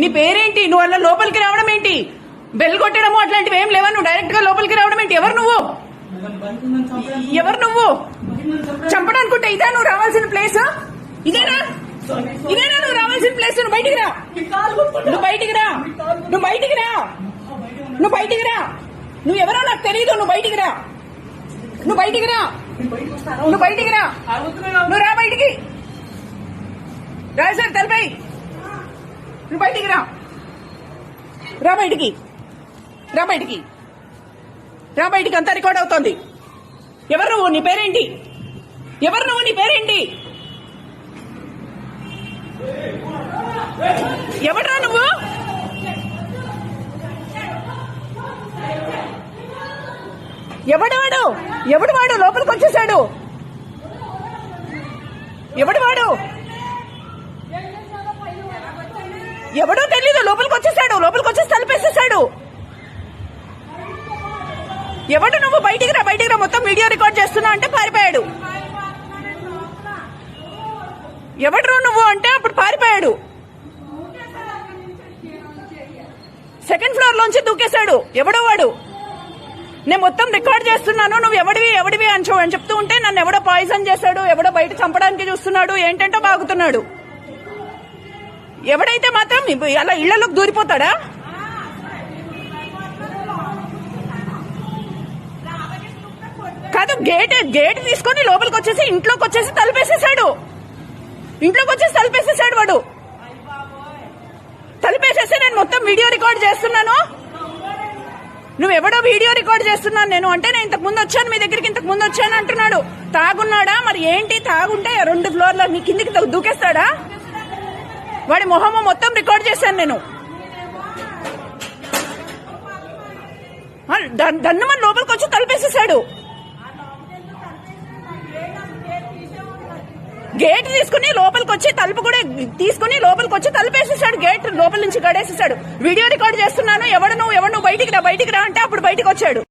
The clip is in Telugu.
నీ పేరేంటి? నువ్వు అలా లోపలికి రావడం ఏంటి? బెల్ కొట్టడము అట్లాంటివి ఏం లేవా? నువ్వు డైరెక్ట్గా లోపలికి రావడం ఏంటి? ఎవరు నువ్వు? ఎవరు నువ్వు? చంపడానుకుంటే ఇదే నువ్వు రావాల్సిన ప్లేస్ ఇదేనా? ఇదేనా నువ్వు రావాల్సిన ప్లేస్ నువ్వు బయటికి రా. నువ్వు బయటికి రా. నువ్వు బయటికి రా. నువ్వు బయటికి రా. నువ్వు ఎవరో నాకు తెలియదు నువ్వు బయటికి రా. నువ్వు బయటికి రా. నువ్వు బయటికి రా. నువ్వు రా బయటికి. రా సార్ తలపై. నువ్వు బయటికి రా. రా బయటికి. రా బయటికి. రా బయటికి అంతా రికార్డ్ అవుతోంది. ఎవరు నువ్వు? నీ పేరేంటి? ఎవరు నువ్వు? నీ పేరేంటి? ఎవడ్రా నువ్వు? ఎవడు వాడు ఎవడు వాడు? లోపలికి వచ్చేసాడు. ఎవడు వాడు? ఎవడో తెలీదు లోపలికి వచ్చేసాడు లోపలికి వచ్చేసి తలపేసేసాడు ఎవడు నువ్వు బయటికి రా బయటికి రా మొత్తం వీడియో రికార్డ్ చేస్తున్నా అంటే పారిపోయాడు. ఎవడు నువ్వు అంటే అప్పుడు పారిపోయాడు. సెకండ్ ఫ్లోర్ లోంచి దూకేశాడు ఎవడో వాడు. నేను మొత్తం రికార్డ్ చేస్తున్నాను నువ్వు ఎవడివి ఎవడివి అని అని చెప్తూ ఉంటే నన్ను ఎవడో పాయిజన్ చేశాడు ఎవడో బయట చంపడానికి చూస్తున్నాడు ఏంటంటో బాగుతున్నాడు. ఎవడైతే మాత్రం అలా ఇళ్ళలోకి దూరిపోతాడా? కాదు గేట్ గేట్ తీసుకొని లోపలికి వచ్చేసి ఇంట్లోకి వచ్చేసి తలుపేసేసాడు. ఇంట్లోకి వచ్చేసి తలుపేసేసాడు వాడు. తలుపేసేసి నేను మొత్తం వీడియో రికార్డ్ చేస్తున్నాను. నువ్వు ఎవడో వీడియో రికార్డ్ చేస్తున్నాను నేను. అంటే నేను ఇంతకు ముందు వచ్చాను మీ దగ్గరికి ఇంతకు ముందు వచ్చాను అంటున్నాడు. తాగున్నాడా? మరి ఏంటి? తాగుంటే రెండు ఫ్లోర్ల మీ కిందికి దూకేస్తాడా? వాడి మొహము మొత్తం రికార్డ్ చేశాను నేను. దన్నమని లోపలికి వచ్చి తలుపేసేసాడు గేట్ తీసుకుని లోపలికి వచ్చి తలుపు కూడా తీసుకుని లోపలికి వచ్చి తలుపేసేసాడు గేట్ లోపల నుంచి గడేసేసాడు వీడియో రికార్డ్ చేస్తున్నాను. ఎవడు నువ్వు ఎవడు నువ్వు బయటికి రా బయటికి రా అంటే అప్పుడు బయటికి వచ్చాడు.